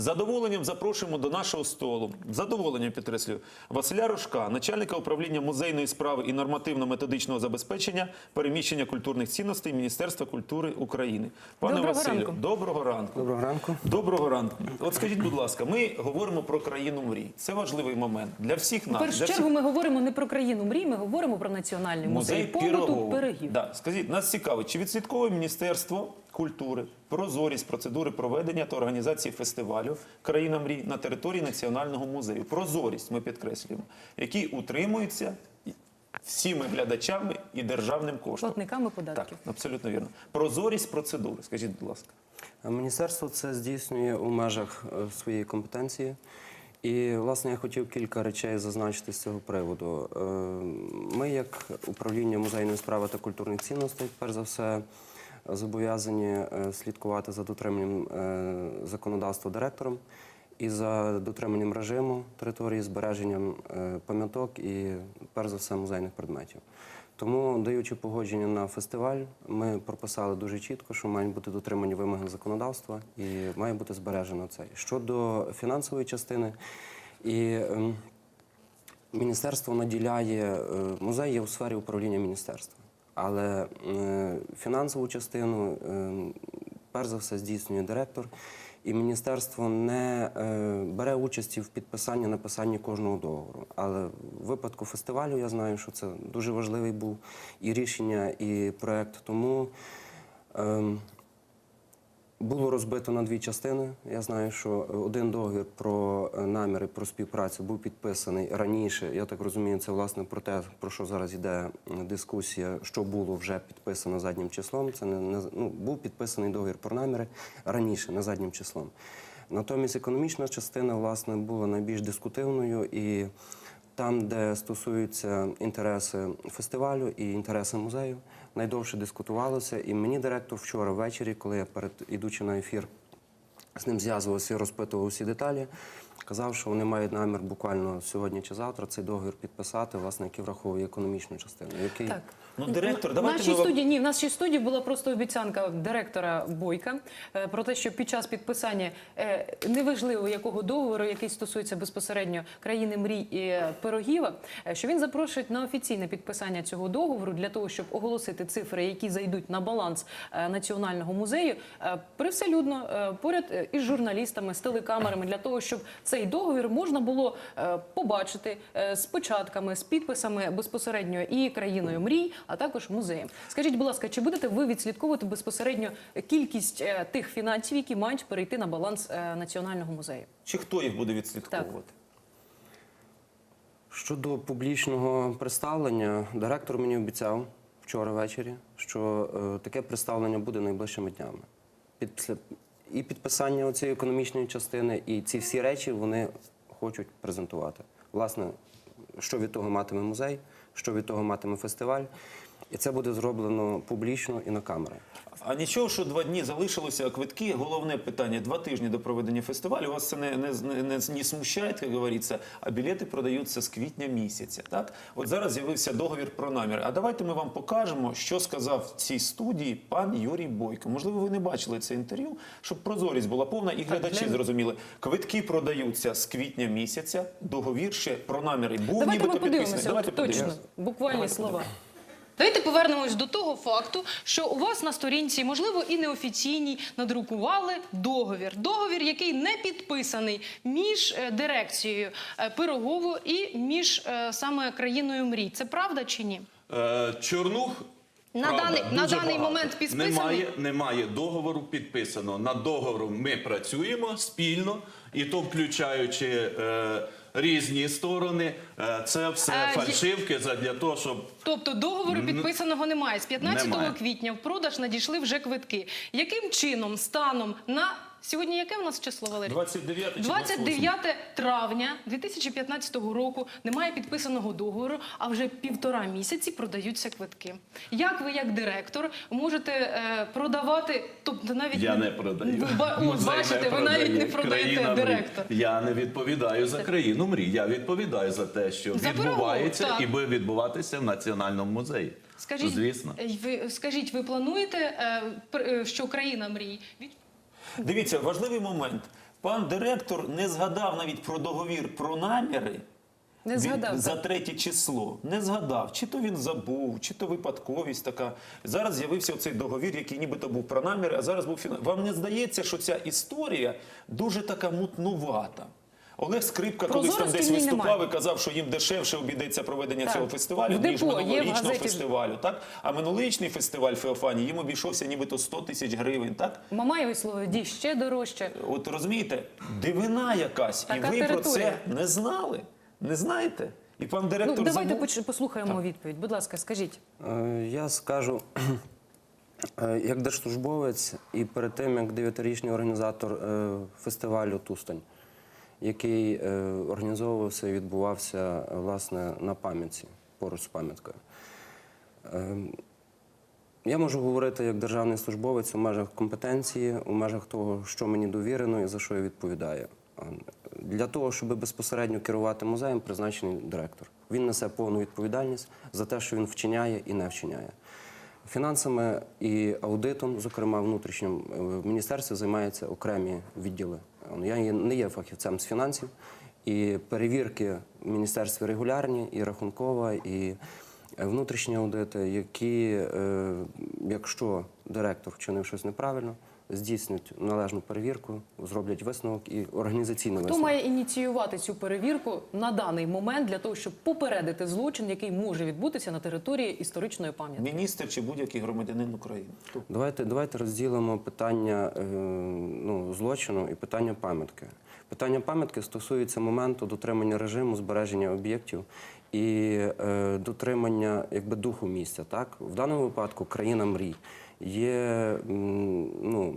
З задоволенням запрошуємо до нашого столу. з Задоволенням підкреслюю Василя Рожка, начальника управління музейної справи і нормативно-методичного забезпечення переміщення культурних цінностей Міністерства культури України. Пане Доброго Василю, ранку. доброго ранку. Доброго ранку. Доброго ранку. От скажіть, будь ласка, ми говоримо про країну мрій. Це важливий момент для всіх В нас. першу для всіх чергу ми говоримо не про країну мрій, ми говоримо про національний музей, побуту Пирогів. Да. Скажіть, нас цікавить, чи відслідковує Міністерство культури прозорість процедури проведення та організації фестивалю Країна мрій на території Національного музею. Прозорість ми підкреслюємо, які утримуються всіми глядачами і державним коштом. Платниками Так, абсолютно вірно. Прозорість процедури. Скажіть, будь ласка. Міністерство це здійснює у межах е, своєї компетенції. І, власне, я хотів кілька речей зазначити з цього приводу. Е, Ми, як управління музейної справи та культурних цінностей, перш за все, зобов'язані е, слідкувати за дотриманням е, законодавства директором і за дотриманням режиму території, збереженням пам'яток і, перш за все, музейних предметів. Тому, даючи погодження на фестиваль, ми прописали дуже чітко, що мають бути дотримані вимоги законодавства і має бути збережено це. Щодо фінансової частини, і ем, міністерство наділяє е, музей є у сфері управління міністерства, але е, фінансову частину, е, перш за все, здійснює директор. І міністерство не е, бере участі в підписанні написанні кожного договору. Але в випадку фестивалю я знаю, що це дуже важливий був і рішення, і проект. Тому ем, було розбито на дві частини. Я знаю, що один договір про е, наміри про співпрацю був підписаний раніше. Я так розумію, це власне про те, про що зараз йде дискусія, що було вже підписано заднім числом. Це не, не ну, був підписаний договір про наміри раніше, не заднім числом. Натомість економічна частина власне була найбільш дискутивною і. Там, де стосуються інтереси фестивалю і інтереси музею, найдовше дискутувалося. І мені директор вчора ввечері, коли я перед ідучи на ефір з ним зв'язувався і розпитував усі деталі, казав, що вони мають намір буквально сьогодні чи завтра цей договір підписати, власне, який враховує економічну частину. Який Так. Ну, директор, в давайте нашій ми студії ні, в нашій студії була просто обіцянка директора Бойка е, про те, що під час підписання е, неважливо якого договору, який стосується безпосередньо країни мрій і е, пирогіва, е, що він запрошує на офіційне підписання цього договору для того, щоб оголосити цифри, які зайдуть на баланс е, національного музею, е, привселюдно е, поряд із журналістами, з телекамерами, для того, щоб цей договір можна було е, побачити е, з початками, з підписами безпосередньо і країною мрій, а також музеєм. Скажіть, будь ласка, чи будете ви відслідковувати безпосередньо кількість е, тих фінансів, які мають перейти на баланс національного музею? Чи хто їх буде відслідковувати? Щодо публічного представлення, директор мені обіцяв вчора ввечері, що е, таке представлення буде найближчими днями. Після і підписання цієї економічної частини, і ці всі речі вони хочуть презентувати. Власне, що від того матиме музей, що від того матиме фестиваль. І це буде зроблено публічно і на камери. А нічого, що два дні залишилося, а квитки. Головне питання: два тижні до проведення фестивалю. Вас це не, не, не, не, смущає, як говориться, а білети продаються з квітня місяця. Так, от зараз з'явився договір про намір. А давайте ми вам покажемо, що сказав в цій студії пан Юрій Бойко. Можливо, ви не бачили це інтерв'ю, щоб прозорість була повна і глядачі для- зрозуміли. Квитки продаються з квітня місяця. Договір ще про наміри був Давайте нібито підписаний. подивимося Давайте точно, подивимося. буквальні Давайте слова. Давайте повернемось до того факту, що у вас на сторінці, можливо, і неофіційній, надрукували договір. Договір, який не підписаний між е, дирекцією е, Пирогову і між е, саме країною мрій. Це правда чи ні? Чорнух. На правда, даний- на даний багато. момент підписаний? Немає, немає договору підписано. Над договором ми працюємо спільно, і то включаючи е, різні сторони. Е, це все А, є- фальшивки для того, щоб Тобто договору підписаного немає. З 15 Немає. квітня в продаж надійшли вже квитки. Яким чином, станом на сьогодні, яке у нас число, Валерій? 29 чи 29 травня 2015 року немає підписаного договору, а вже півтора місяці продаються квитки. Як ви, як директор, можете е, продавати, тобто навіть я не продаю. Ба- От Музей бачите, ви навіть не продаєте Країна мрій. директор. Я не відповідаю за країну мрій. Я відповідаю за те, що За відбувається Пирогову, і так. буде відбуватися в національному музеї. Скажіть, звісно. е, ви скажіть, ви плануєте, е, пр- е, що країна мрій від Дивіться, важливий момент. Пан директор не згадав навіть про договір про наміри. Не Він- за третє число. Не згадав. Чи то він забув, чи то випадковість така. Зараз з'явився цей договір, який нібито був про наміри, а зараз був фінал. Вам не здається, що ця історія дуже така мутнувата? Олег Скрипка колись там десь виступав немає. і казав, що їм дешевше обійдеться проведення Так. цього фестивалю, В ніж минулорічного фестивалю. Так? А минулорічний фестиваль Феофанії їм обійшовся нібито 100 тисяч гривень. Так? Мамаєві слово дій ще дорожче. От розумієте, дивина якась, Така і ви про це не знали. Не знаєте? І пан Ну, директор давайте забув. послухаємо відповідь. Будь ласка, скажіть. Е, Я скажу, е, як держслужбовець, і перед тим як дев'ятирічний організатор е, фестивалю Тустань, який е, організовувався і відбувався е, власне на пам'ятці, поруч з пам'яткою. Е, Я можу говорити як державний службовець у межах компетенції, у межах того, що мені довірено і за що я відповідаю. Для того, щоб безпосередньо керувати музеєм, призначений директор. Він несе повну відповідальність за те, що він вчиняє і не вчиняє. Фінансами і аудитом, зокрема внутрішнім, е, в міністерстві займаються окремі відділи. Я є- не є фахівцем з фінансів, і перевірки в міністерстві регулярні, і рахункова, і е, внутрішні аудити, які, е, якщо директор вчинив щось неправильно, здійснять належну перевірку, зроблять висновок і організаційний Хто має ініціювати цю перевірку на даний момент для того, щоб попередити злочин, який може відбутися на території історичної пам'ятки? Міністр чи будь-який громадянин України. Давайте, давайте розділимо питання е, ну, злочину і питання пам'ятки. Питання пам'ятки стосується моменту дотримання режиму збереження об'єктів і е, дотримання якби, духу місця. Так? В даному випадку країна мрій є ну,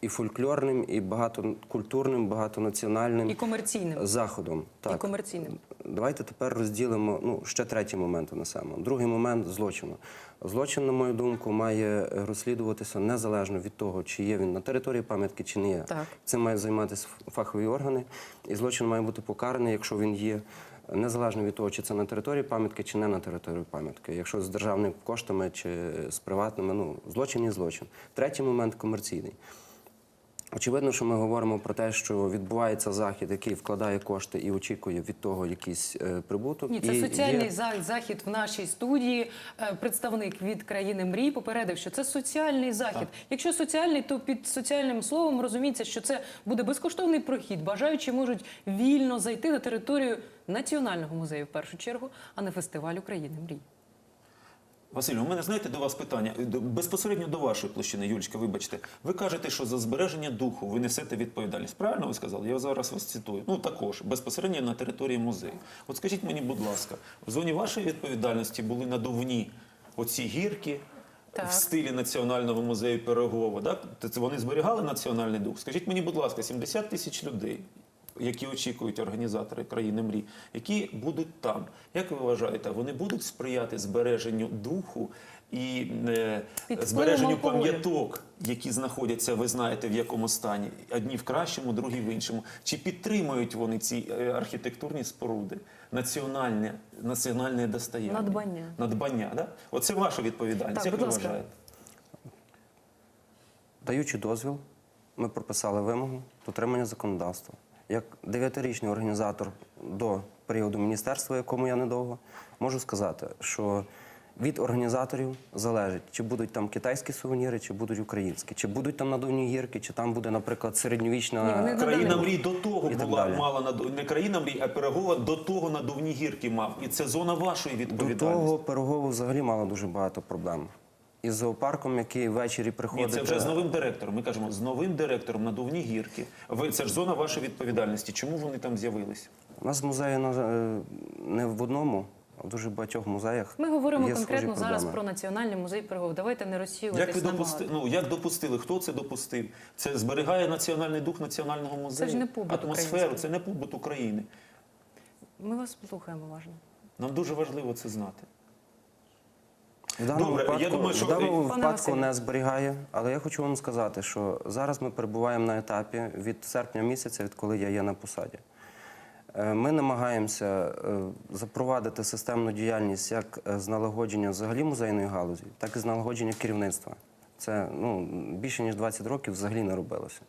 і фольклорним, і багатокультурним, багатонаціональним І комерційним. заходом. І комерційним. Давайте тепер розділимо ну, ще третій момент несемо. Другий момент злочину. Злочин, на мою думку, має розслідуватися незалежно від того, чи є він на території пам'ятки, чи не є. Так. Цим мають займатися фахові органи, і злочин має бути покараний, якщо він є. Незалежно від того, чи це на території пам'ятки, чи не на території пам'ятки. Якщо з державними коштами чи з приватними, ну злочин і злочин. Третій момент комерційний. Очевидно, що ми говоримо про те, що відбувається захід, який вкладає кошти і очікує від того якийсь е, прибуток. Ні, це І соціальний є- захід в нашій студії. Е, Представник від країни мрій попередив, що це соціальний захід. Якщо соціальний, то під соціальним словом розуміється, що це буде безкоштовний прохід. Бажаючі можуть вільно зайти на територію національного музею в першу чергу, а не фестивалю країни мрій. Василь, у мене знаєте до вас питання безпосередньо до вашої площини, Юлічка, вибачте. Ви кажете, що за збереження духу ви несете відповідальність. Правильно ви сказали? Я зараз вас цитую. Ну також безпосередньо на території музею. От скажіть мені, будь ласка, в зоні вашої відповідальності були надувні оці гірки. Так. В стилі Національного музею Пирогова, так? Це вони зберігали національний дух. Скажіть мені, будь ласка, 70 тисяч людей, які очікують організатори країни мрій, які будуть там. Як ви вважаєте, вони будуть сприяти збереженню духу і е, збереженню пам'яток, які знаходяться, ви знаєте, в якому стані? Одні в кращому, другі в іншому. Чи підтримують вони ці е, архітектурні споруди? Національне, національне достояння? Надбання. Надбання, да? Оце ваша відповідальність. Так, Як ви ласка. вважаєте? Даючи дозвіл, ми прописали вимогу дотримання законодавства. Як дев'ятирічний організатор до періоду міністерства, якому я недовго, можу сказати, що від організаторів залежить, чи будуть там китайські сувеніри, чи будуть українські, чи будуть там надувні гірки, чи там буде, наприклад, середньовічна. Ні, Країна мрій до того І була мала наду- не країна мрій, а Пирогова до того надувні гірки мав. І це зона вашої До того Пирогово взагалі мало дуже багато проблем. Із зоопарком, який ввечері Ні, приходить. це вже е, з новим директором. Ми кажемо, з новим директором надувні гірки. Це ж зона вашої відповідальності. Чому вони там з'явились? У нас музеї не в одному, а в дуже багатьох музеях. Ми говоримо є конкретно зараз про національний музей Пирогов. Давайте не розсіюватись Як ви допустили? Ну як допустили? Хто це допустив? Це зберігає національний дух національного музею. Це ж не побут атмосферу. український. Це не побут України. Ми вас слухаємо уважно. Нам дуже важливо це знати. В даному Добре, я випадку, думаю, що- в даному Пане випадку Василю. не зберігає, але я хочу вам сказати, що зараз ми перебуваємо на етапі від серпня місяця, відколи я є на посаді. Е, Ми намагаємося е, запровадити системну діяльність як е, з налагодження взагалі музейної галузі, так і з налагодження керівництва. Це ну, більше ніж 20 років взагалі не робилося.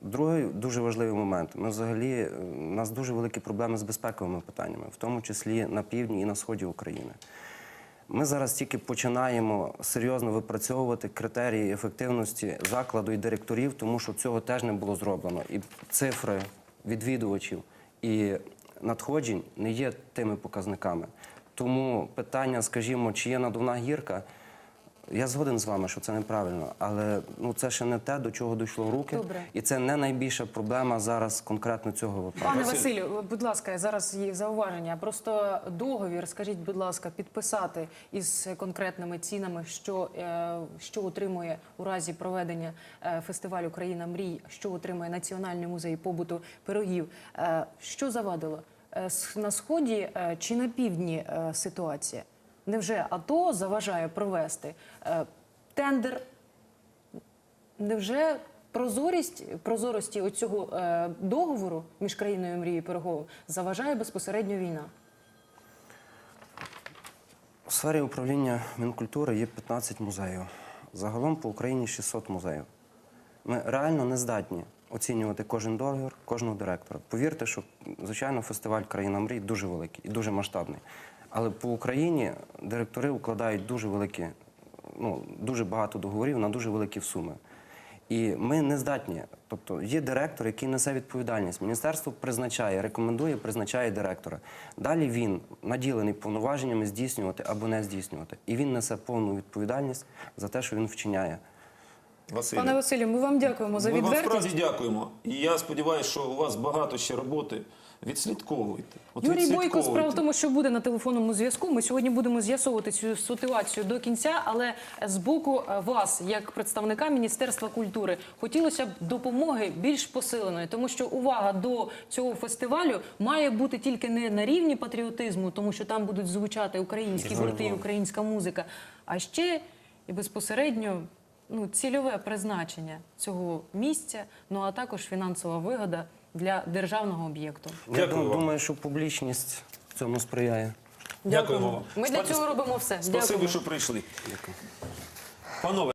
Другий дуже важливий момент. Ми взагалі е, у нас дуже великі проблеми з безпековими питаннями, в тому числі на півдні і на сході України. Ми зараз тільки починаємо серйозно випрацьовувати критерії ефективності закладу і директорів, тому що цього теж не було зроблено. І цифри відвідувачів і надходжень не є тими показниками. Тому питання, скажімо, чи є надувна гірка, я згоден з вами, що це неправильно, але ну це ще не те, до чого дійшло руки, Добре. і це не найбільша проблема зараз конкретно цього випадку. Пане Василю, будь ласка, зараз є зауваження. Просто договір, скажіть, будь ласка, підписати із конкретними цінами, що, е, що отримує у разі проведення е, фестивалю Країна мрій, що отримує Національний музей побуту пирогів. Е, Що завадило? На сході чи на півдні ситуація? Невже АТО заважає провести е, тендер Невже прозорість прозорості оцього е, договору між країною мрії і Пирогово заважає безпосередньо війна? У сфері управління Мінкультури є 15 музеїв. Загалом по Україні 600 музеїв. Ми реально не здатні оцінювати кожен договір, кожного директора. Повірте, що, звичайно, фестиваль Країна мрій дуже великий і дуже масштабний. Але по Україні директори укладають дуже великі, ну, дуже багато договорів на дуже великі суми. І ми не здатні. Тобто є директор, який несе відповідальність. Міністерство призначає, рекомендує, призначає директора. Далі він наділений повноваженнями здійснювати або не здійснювати. І він несе повну відповідальність за те, що він вчиняє. Василь. Пане Василю, ми вам дякуємо за Ми вам справді дякуємо. І я сподіваюся, що у вас багато ще роботи. Відслідковуйте. От Юрій Бойко, справа в тому, що буде на телефонному зв'язку. Ми сьогодні будемо з'ясовувати цю ситуацію до кінця, але з боку е, вас, як представника Міністерства культури, хотілося б допомоги більш посиленої, тому що увага до цього фестивалю має бути тільки не на рівні патріотизму, тому що там будуть звучати українські гурти, українська музика, а ще і безпосередньо. Ну, цільове призначення цього місця, ну а також фінансова вигода для державного об'єкту. Я Дякую вам. думаю, що публічність цьому сприяє. Дякуємо вам. Ми для Спасибі- цього робимо все. Спасибі, Дякуємо. що прийшли. Панове.